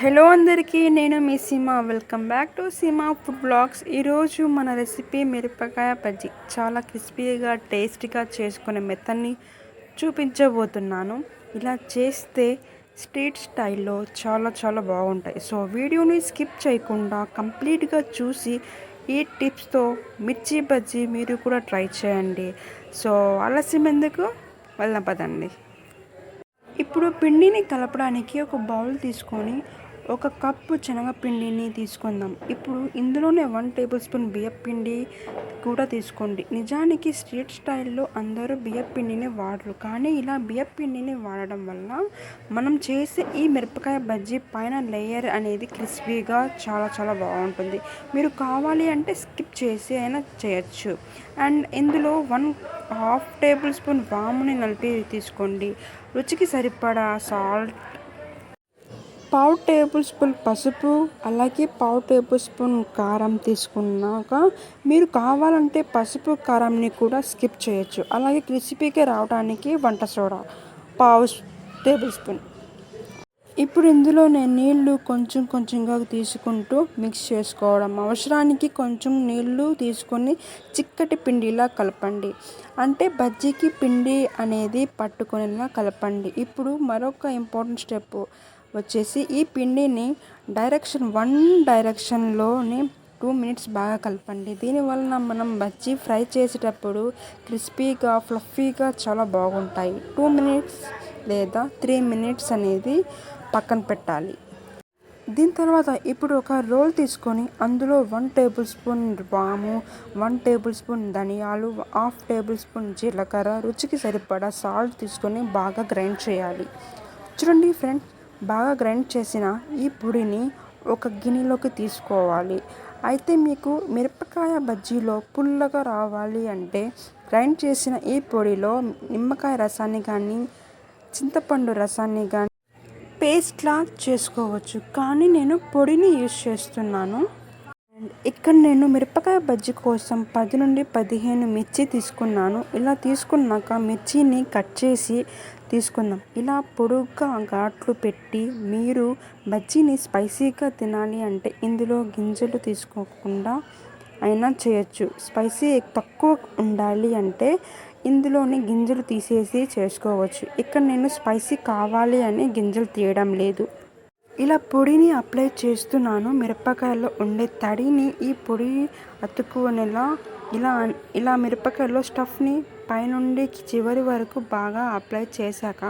Hello అందరికీ నేను మీ Seema. Welcome back to Seema food blogs. ఈరోజు మన రెసిపీ మిరపకాయ బజ్జీ. చాలా క్రిస్పీగా టేస్టీగా చేసుకునే మెత్తని చూపించబోతున్నాను. ఇలా చేస్తే స్ట్రీట్ స్టైల్లో చాలా చాలా బాగుంటాయి. సో వీడియోని స్కిప్ చేయకుండా కంప్లీట్గా చూసి ఈ టిప్స్తో మిర్చి బజ్జీ మీరు కూడా ట్రై చేయండి. సో ఆలస్యం ఎందుకు? వెళ్ళపదండి ఇప్పుడు పిండిని కలపడానికి ఒక బౌల్ తీసుకొని ఒక కప్పు శనగపిండిని తీసుకుందాం. ఇప్పుడు ఇందులోనే వన్ టేబుల్ స్పూన్ బియ్యం పిండి కూడా తీసుకోండి. నిజానికి స్ట్రీట్ స్టైల్లో అందరూ బియ్యం పిండిని వాడరు. కానీ ఇలా బియ్యం పిండిని వాడడం వల్ల మనం చేసే ఈ మిరపకాయ బజ్జీ పైన లేయర్ అనేది క్రిస్పీగా చాలా చాలా బాగుంటుంది. మీరు కావాలి అంటే స్కిప్ చేసి అయినా చేయొచ్చు. అండ్ ఇందులో వన్ హాఫ్ టేబుల్ స్పూన్ వాముని నలిపి తీసుకోండి. రుచికి సరిపడా సాల్ట్ పావు టేబుల్ స్పూన్ పసుపు అలాగే పావు టేబుల్ స్పూన్ కారం తీసుకున్నాక మీరు కావాలంటే పసుపు కారంని కూడా స్కిప్ చేయొచ్చు. అలాగే క్రిస్పీగా రావడానికి వంట సోడా పావు టేబుల్ స్పూన్. ఇప్పుడు ఇందులో నేను నీళ్ళు కొంచెం కొంచెంగా తీసుకుంటూ మిక్స్ చేసుకోవడం అవసరానికి కొంచెం నీళ్ళు తీసుకొని చిక్కటి పిండిలా కలపండి. అంటే బజ్జీకి పిండి అనేది పట్టుకునేలా కలపండి. ఇప్పుడు మరొక ఇంపార్టెంట్ స్టెప్ వచ్చేసి ఈ పిండిని డైరెక్షన్ వన్ డైరెక్షన్లోనే టూ మినిట్స్ బాగా కలపండి. దీనివలన మనం బజ్జీ ఫ్రై చేసేటప్పుడు క్రిస్పీగా ఫ్లఫీగా చాలా బాగుంటాయి. టూ మినిట్స్ లేదా త్రీ మినిట్స్ అనేది పక్కన పెట్టాలి. దీని తర్వాత ఇప్పుడు ఒక రోల్ తీసుకొని అందులో వన్ టేబుల్ స్పూన్ వాము వన్ టేబుల్ స్పూన్ ధనియాలు హాఫ్ టేబుల్ స్పూన్ జీలకర్ర రుచికి సరిపడా సాల్ట్ తీసుకొని బాగా గ్రైండ్ చేయాలి. చూడండి ఫ్రెండ్స్ బాగా గ్రైండ్ చేసిన ఈ పొడిని ఒక గిన్నెలోకి తీసుకోవాలి. అయితే మీకు మిరపకాయ బజ్జీలో పుల్లగా రావాలి అంటే గ్రైండ్ చేసిన ఈ పొడిలో నిమ్మకాయ రసాన్ని కానీ చింతపండు రసాన్ని కానీ పేస్ట్లా చేసుకోవచ్చు. కానీ నేను పొడిని యూజ్ చేస్తున్నాను. ఇక్కడ నేను మిరపకాయ బజ్జీ కోసం పది నుండి పదిహేను మిర్చి తీసుకున్నాను. ఇలా తీసుకున్నాక మిర్చిని కట్ చేసి తీసుకుందాం. ఇలా పొడుగ్గా ఘాట్లు పెట్టి మీరు బజ్జీని స్పైసీగా తినాలి అంటే ఇందులో గింజలు తీసుకోకుండా అయినా చేయొచ్చు. స్పైసీ తక్కువ ఉండాలి అంటే ఇందులోని గింజలు తీసేసి చేసుకోవచ్చు. ఇక్కడ నేను స్పైసీ కావాలి అని గింజలు తీయడం లేదు. ఇలా పొడిని అప్లై చేస్తున్నాను. మిరపకాయలో ఉండే తడిని ఈ పొడి అతుక్కునేలా ఇలా ఇలా మిరపకాయలో స్టఫ్ని పైనుండి చివరి వరకు బాగా అప్లై చేశాక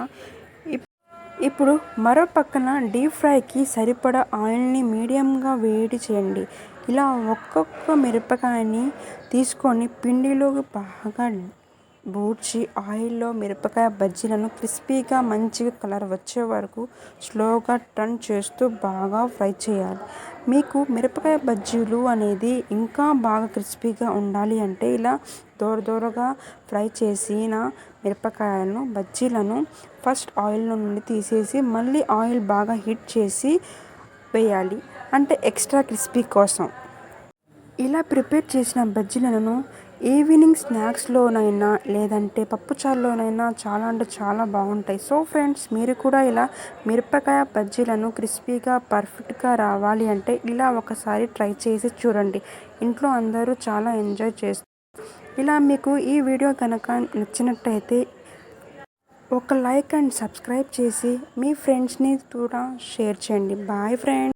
ఇప్పుడు మరో పక్కన డీప్ ఫ్రైకి సరిపడా ఆయిల్ని మీడియంగా వేడి చేయండి. ఇలా ఒక్కొక్క మిరపకాయని తీసుకొని పిండిలోకి బాగా బూడ్చి ఆయిల్లో మిరపకాయ బజ్జీలను క్రిస్పీగా మంచిగా కలర్ వచ్చే వరకు స్లోగా టర్న్ చేస్తూ బాగా ఫ్రై చేయాలి. మీకు మిరపకాయ బజ్జీలు అనేది ఇంకా బాగా క్రిస్పీగా ఉండాలి అంటే ఇలా దూర దూరగా ఫ్రై చేసిన మిరపకాయలను బజ్జీలను ఫస్ట్ ఆయిల్ నుండి తీసేసి మళ్ళీ ఆయిల్ బాగా హీట్ చేసి వేయాలి. అంటే ఎక్స్ట్రా క్రిస్పీ కోసం. ఇలా ప్రిపేర్ చేసిన బజ్జీలను ఈవినింగ్ స్నాక్స్లోనైనా లేదంటే పప్పుచారులోనైనా చాలా అంటే చాలా బాగుంటాయి. సో ఫ్రెండ్స్ మీరు కూడా ఇలా మిరపకాయ బజ్జీలను క్రిస్పీగా పర్ఫెక్ట్గా రావాలి అంటే ఇలా ఒకసారి ట్రై చేసి చూడండి. ఇంట్లో అందరూ చాలా ఎంజాయ్ చేస్తారు ఇలా మీకు ఈ వీడియో కనుక నచ్చినట్టయితే ఒక లైక్ అండ్ సబ్స్క్రైబ్ చేసి మీ ఫ్రెండ్స్ని కూడా షేర్ చేయండి. Bye friends